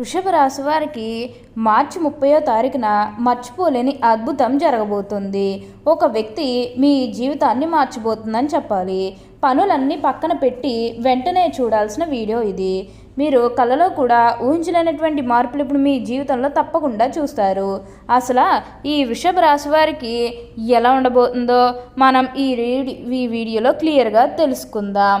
వృషభ రాశి వారికి మార్చి ముప్పయో తారీఖున మర్చిపోలేని అద్భుతం జరగబోతుంది. ఒక వ్యక్తి మీ జీవితాన్ని మార్చిపోతుందని చెప్పాలి. పనులన్నీ పక్కన పెట్టి వెంటనే చూడాల్సిన వీడియో ఇది. మీరు కళలో కూడా ఊహించలేనటువంటి మార్పులు ఇప్పుడు మీ జీవితంలో తప్పకుండా చూస్తారు. అసలు ఈ వృషభ రాశి వారికి ఎలా ఉండబోతుందో మనం ఈ రీడి ఈ వీడియోలో క్లియర్గా తెలుసుకుందాం.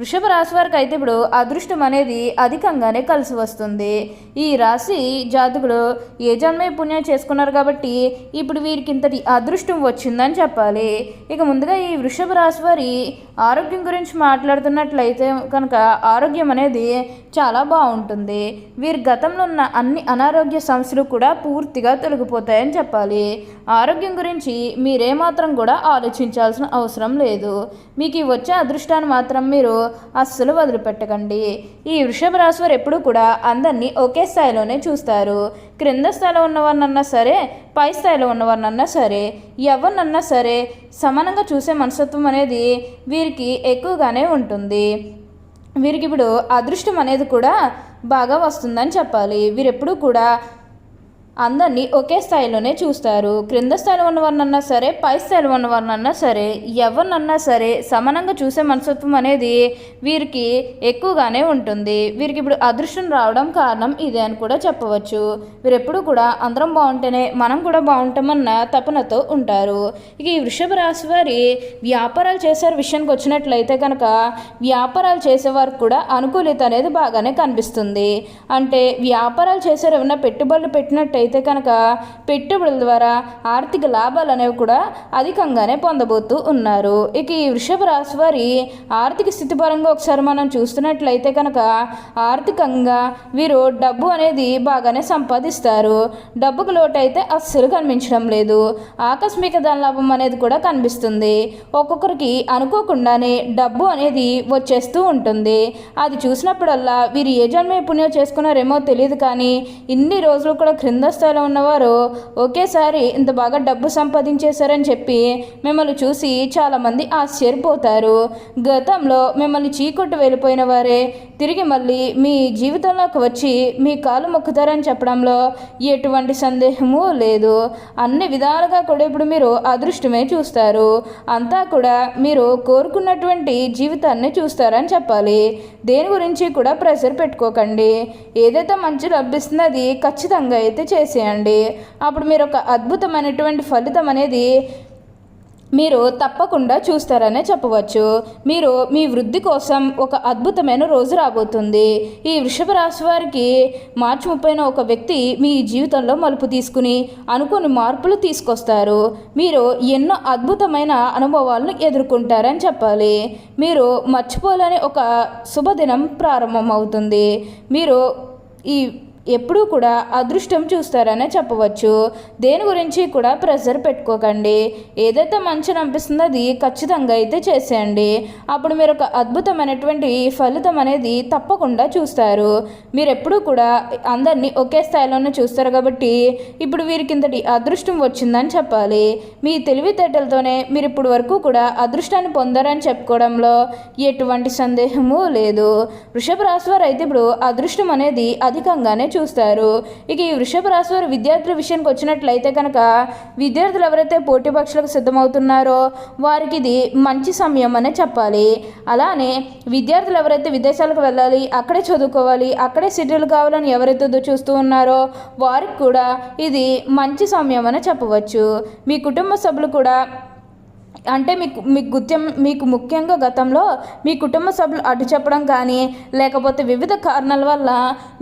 వృషభ రాశి వారికి అయితే ఇప్పుడు అదృష్టం అనేది అధికంగానే కలిసి వస్తుంది. ఈ రాశి జాతకులు ఏ జన్మే పుణ్యం చేసుకున్నారు కాబట్టి ఇప్పుడు వీరికి ఇంతటి అదృష్టం వచ్చిందని చెప్పాలి. ఇక ముందుగా ఈ వృషభ రాశి వారి ఆరోగ్యం గురించి మాట్లాడుతున్నట్లయితే కనుక ఆరోగ్యం అనేది చాలా బాగుంటుంది. వీరి గతంలో ఉన్న అన్ని అనారోగ్య సమస్యలు కూడా పూర్తిగా తొలగిపోతాయని చెప్పాలి. ఆరోగ్యం గురించి మీరేమాత్రం కూడా ఆలోచించాల్సిన అవసరం లేదు. మీకు ఈ వచ్చే అదృష్టాన్ని మాత్రం మీరు అస్సలు వదిలిపెట్టకండి. ఈ వృషభ రాశి వారు ఎప్పుడూ కూడా అందరినీ ఒకే స్థాయిలోనే చూస్తారు. క్రింద స్థాయిలో ఉన్నవారినన్నా సరే పై స్థాయిలో ఉన్నవారినన్నా సరే ఎవరినన్నా సరే సమానంగా చూసే మనస్తత్వం అనేది వీరికి ఎక్కువగానే ఉంటుంది. వీరికి ఇప్పుడు అదృష్టం అనేది కూడా బాగా వస్తుందని చెప్పాలి. వీరెప్పుడూ కూడా అందరినీ ఒకే స్థాయిలోనే చూస్తారు. క్రింద స్థాయిలో ఉన్నవారినన్నా సరే పై స్థాయిలో ఉన్నవారినన్నా సరే ఎవరినన్నా సరే సమానంగా చూసే మనస్తత్వం అనేది వీరికి ఎక్కువగానే ఉంటుంది. వీరికి ఇప్పుడు అదృష్టం రావడం కారణం ఇదే అని కూడా చెప్పవచ్చు. వీరెప్పుడు కూడా అందరం బాగుంటేనే మనం కూడా బాగుంటామన్న తపనతో ఉంటారు. ఇక ఈ వృషభ రాశి వారి వ్యాపారాలు చేసే విషయానికి వచ్చినట్లయితే కనుక వ్యాపారాలు చేసేవారు కూడా అనుకూలిత అనేది బాగానే కనిపిస్తుంది. అంటే వ్యాపారాలు చేసేవారు ఏమైనా పెట్టుబడులు పెట్టినట్టయితే అయితే కనుక పెట్టుబడుల ద్వారా ఆర్థిక లాభాలు అనేవి కూడా అధికంగానే పొందబోతూ ఉన్నారు. ఇక ఈ వృషభ రాశి వారి ఆర్థిక స్థితి పరంగా ఒకసారి మనం చూస్తున్నట్లయితే కనుక ఆర్థికంగా వీరు డబ్బు అనేది బాగానే సంపాదిస్తారు. డబ్బుకు లోటు అయితే అస్సలు కనిపించడం లేదు. ఆకస్మిక ధన లాభం అనేది కూడా కనిపిస్తుంది. ఒక్కొక్కరికి అనుకోకుండానే డబ్బు అనేది వచ్చేస్తూ ఉంటుంది. అది చూసినప్పుడల్లా వీరు ఏ జన్మ పుణ్యం చేసుకున్నారేమో తెలియదు కానీ ఇన్ని రోజులు కూడా క్రింద స్థాయిలో ఉన్నవారు ఒకేసారి ఇంత బాగా డబ్బు సంపాదించేశారని చెప్పి మిమ్మల్ని చూసి చాలామంది ఆశ్చర్యపోతారు. గతంలో మిమ్మల్ని చీకొట్టు వెళ్ళిపోయిన వారే తిరిగి మళ్ళీ మీ జీవితంలోకి వచ్చి మీ కాలు మొక్కుతారని చెప్పడంలో ఎటువంటి సందేహము లేదు. అన్ని విధాలుగా కూడా ఇప్పుడు మీరు అదృష్టమే చూస్తారు. అంతా కూడా మీరు కోరుకున్నటువంటి జీవితాన్ని చూస్తారని చెప్పాలి. దేని గురించి కూడా ప్రెషర్ పెట్టుకోకండి. ఏదైతే మంచి లభిస్తుందో అది ఖచ్చితంగా అయితే చేసేయండి. అప్పుడు మీరు ఒక అద్భుతమైనటువంటి ఫలితం అనేది మీరు తప్పకుండా చూస్తారనే చెప్పవచ్చు. మీరు మీ వృద్ధి కోసం ఒక అద్భుతమైన రోజు రాబోతుంది. ఈ వృషభ రాశి వారికి మార్చి ముప్పైన ఒక వ్యక్తి మీ జీవితంలో మలుపు తీసుకుని అనుకోని మార్పులు తీసుకొస్తారు. మీరు ఎన్నో అద్భుతమైన అనుభవాలను ఎదుర్కొంటారని చెప్పాలి. మీరు మర్చిపోలేని ఒక శుభదినం ప్రారంభమవుతుంది. మీరు ఈ ఎప్పుడూ కూడా అదృష్టం చూస్తారనే చెప్పవచ్చు. దేని గురించి కూడా ప్రెషర్ పెట్టుకోకండి. ఏదైతే మంచిని అనిపిస్తుందో అది ఖచ్చితంగా అయితే చేసేయండి. అప్పుడు మీరు ఒక అద్భుతమైనటువంటి ఫలితం అనేది తప్పకుండా చూస్తారు. మీరు ఎప్పుడూ కూడా అందరినీ ఒకే స్థాయిలోనే చూస్తారు కాబట్టి ఇప్పుడు వీరికి ఇంతటి అదృష్టం వచ్చిందని చెప్పాలి. మీ తెలివితేటలతోనే మీరు ఇప్పుడు వరకు కూడా అదృష్టాన్ని పొందారని చెప్పుకోవడంలో ఎటువంటి సందేహము లేదు. వృషభ రాశి వారు అయితే ఇప్పుడు అదృష్టం అనేది అధికంగానే చూస్తారు. ఇక ఈ వృషభ రాశి వారి విద్యార్థుల విషయానికి వచ్చినట్లయితే కనుక విద్యార్థులు ఎవరైతే పోటీ పరీక్షలకు సిద్ధమవుతున్నారో వారికి ఇది మంచి సమయం అనే చెప్పాలి. అలానే విద్యార్థులు ఎవరైతే విదేశాలకు వెళ్ళాలి అక్కడే చదువుకోవాలి అక్కడే సెటిల్ కావాలని ఎవరైతే చూస్తూ ఉన్నారో వారికి కూడా ఇది మంచి సమయం అని చెప్పవచ్చు. మీ కుటుంబ సభ్యులు కూడా అంటే మీకు మీకు గుత్యం మీకు ముఖ్యంగా గతంలో మీ కుటుంబ సభ్యులు అడ్డు చెప్పడం కానీ లేకపోతే వివిధ కారణాల వల్ల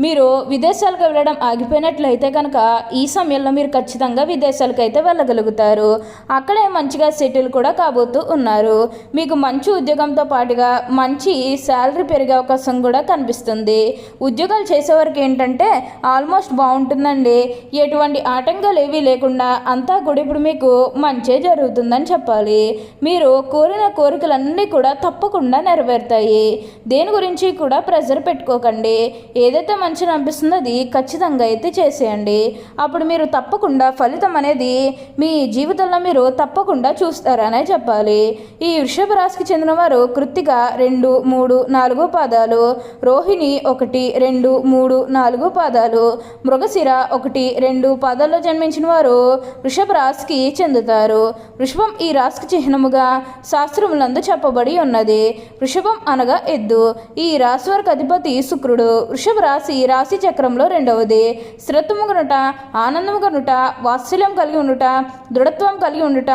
మీరు విదేశాలకు వెళ్ళడం ఆగిపోయినట్లయితే కనుక ఈ సమయంలో మీరు ఖచ్చితంగా విదేశాలకు అయితే వెళ్ళగలుగుతారు. అక్కడే మంచిగా సెటిల్ కూడా కాబోతూ ఉన్నారు. మీకు మంచి ఉద్యోగంతో పాటుగా మంచి శాలరీ పెరిగే అవకాశం కూడా కనిపిస్తుంది. ఉద్యోగాలు చేసేవారికి ఏంటంటే ఆల్మోస్ట్ బాగుంటుందండి. ఎటువంటి ఆటంకాలు ఏవీ లేకుండా అంతా కూడా ఇప్పుడు మీకు మంచే జరుగుతుందని చెప్పాలి. మీరు కోరిన కోరికలన్నీ కూడా తప్పకుండా నెరవేరుతాయి. దేని గురించి కూడా ప్రెజర్ పెట్టుకోకండి. ఏదైతే మంచిని అనిపిస్తుందో అది ఖచ్చితంగా అయితే చేసేయండి. అప్పుడు మీరు తప్పకుండా ఫలితం అనేది మీ జీవితంలో మీరు తప్పకుండా చూస్తారనే చెప్పాలి. ఈ వృషభ రాశికి చెందిన వారు కృత్తిక రెండు మూడు నాలుగు పాదాలు రోహిణి ఒకటి రెండు మూడు నాలుగు పాదాలు మృగశిర ఒకటి రెండు పాదాల్లో జన్మించిన వారు వృషభ రాశికి చెందుతారు. వృషభం ఈ రాశికి చిహ్నముగా శాస్త్రములందు చెప్పబడి ఉన్నది. వృషభం అనగా ఎద్దు. ఈ రాశి వారికి అధిపతి శుక్రుడు. వృషభ రాశి రాశి చక్రంలో రెండవది. స్థిరత్వము కనుట ఆనందము కనుట వాత్సల్యం కలిగి ఉండుట దృఢత్వం కలిగి ఉండుట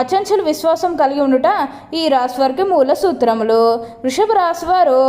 అచంచల విశ్వాసం కలిగి ఉండుట ఈ రాశి వారికి మూల సూత్రములు. వృషభ రాశి వారు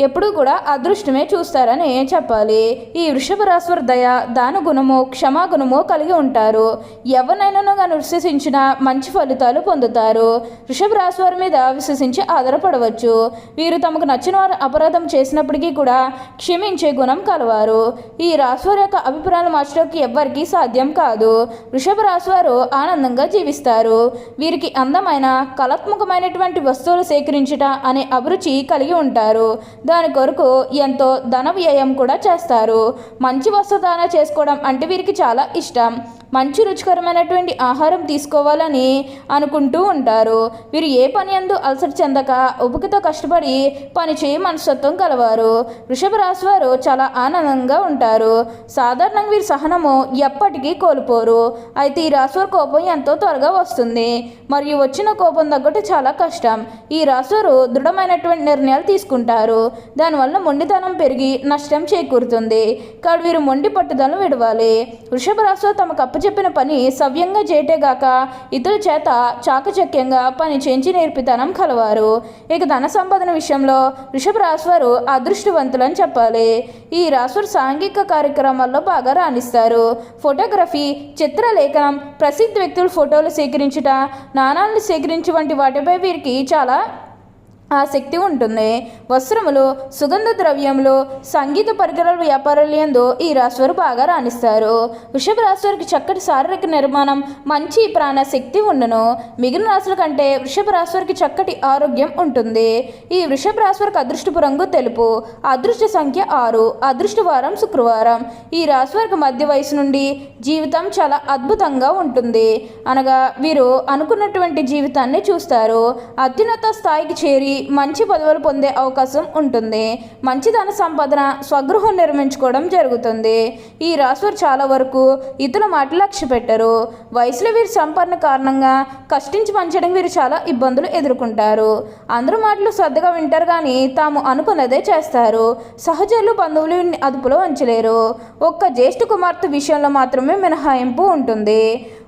ఎప్పుడూ కూడా అదృష్టమే చూస్తారని చెప్పాలి. ఈ వృషభ రాశి దయ దాన గుణము క్షమాగుణము కలిగి ఉంటారు. ఎవరినైనా కానీ విశ్వసించిన మంచి ఫలితాలు పొందుతారు. వృషభ రాశివారి మీద విశ్వసించి ఆధారపడవచ్చు. వీరు తమకు నచ్చిన వారు అపరాధం చేసినప్పటికీ కూడా క్షమించే గుణం కలవారు. ఈ రాశివారి యొక్క అభిప్రాయాలు మార్చడానికి ఎవ్వరికీ సాధ్యం కాదు. వృషభ రాశివారు ఆనందంగా జీవిస్తారు. వీరికి అందమైన కళాత్మకమైనటువంటి వస్తువులు సేకరించట అనే అభిరుచి కలిగి ఉంటారు. దాని కొరకు ఎంతో ధన వ్యయం కూడా చేస్తారు. మంచి వస్త్రదాన చేసుకోవడం అంటే వీరికి చాలా ఇష్టం. మంచి రుచికరమైనటువంటి ఆహారం తీసుకోవాలని అనుకుంటూ ఉంటారు. వీరు ఏ పని అందు అలసట చెందక ఉపుకతో కష్టపడి పని చేయ మనస్తత్వం కలవారు. వృషభ రాశి వారు చాలా ఆనందంగా ఉంటారు. సాధారణంగా వీరి సహనము ఎప్పటికీ కోల్పోరు. అయితే ఈ రాశి వారి కోపం ఎంతో త్వరగా వస్తుంది. మరియు వచ్చిన కోపం తగ్గట్టు చాలా కష్టం. ఈ రాశి వారు దృఢమైనటువంటి నిర్ణయాలు తీసుకుంటారు. దానివల్ల మొండితనం పెరిగి నష్టం చేకూరుతుంది. కాబట్టి వీరు మొండి పట్టుదలను విడవాలి. వృషభ రాశి వారు తమకు అప్పచెప్పిన పని సవ్యంగా చేయటేగాక ఇతరుల చేత చాకచక్యంగా పని చేయించి నేర్పితనం కలవారు. ఇక ధన సంపాదన విషయంలో వృషభ రాశివారు అదృష్టవంతులని చెప్పాలి. ఈ రాశివారు సాంఘిక కార్యక్రమాల్లో బాగా రాణిస్తారు. ఫోటోగ్రఫీ చిత్రలేఖనం ప్రసిద్ధ వ్యక్తుల ఫోటోలు సేకరించుట నాణాలను సేకరించి వంటి వాటిపై వీరికి చాలా ఆసక్తి ఉంటుంది. వస్త్రములు సుగంధ ద్రవ్యములు సంగీత పరికరాల వ్యాపారాలు ఎందు ఈ రాశివారు బాగా రాణిస్తారు. వృషభ రాశివారికి చక్కటి శారీరక నిర్మాణం మంచి ప్రాణశక్తి ఉండును. మిగిలిన రాశుల కంటే వృషభ రాశివారికి చక్కటి ఆరోగ్యం ఉంటుంది. ఈ వృషభ రాశివారికి అదృష్టపు రంగు తెలుపు. అదృష్ట సంఖ్య ఆరు. అదృష్ట వారం శుక్రవారం. ఈ రాశివారికి మధ్య వయసు నుండి జీవితం చాలా అద్భుతంగా ఉంటుంది. అనగా వీరు అనుకున్నటువంటి జీవితాన్ని చూస్తారు. అత్యున్నత స్థాయికి చేరి మంచి పదవులు పొందే అవకాశం ఉంటుంది. మంచి ధన సంపాదన స్వగృహం నిర్మించుకోవడం జరుగుతుంది. ఈ రాశివారు చాలా వరకు ఇతరుల మాటలు లక్ష్య పెట్టరు. వయసులో వీరి సంపన్న కారణంగా కష్టించి పంచడం వీరు చాలా ఇబ్బందులు ఎదుర్కొంటారు. అందరి మాటలు శ్రద్ధగా వింటారు కానీ తాము అనుకున్నదే చేస్తారు. సహచరులు బంధువులు అదుపులో ఉంచలేరు. ఒక్క జ్యేష్ఠ కుమార్తె విషయంలో మాత్రమే మినహాయింపు ఉంటుంది.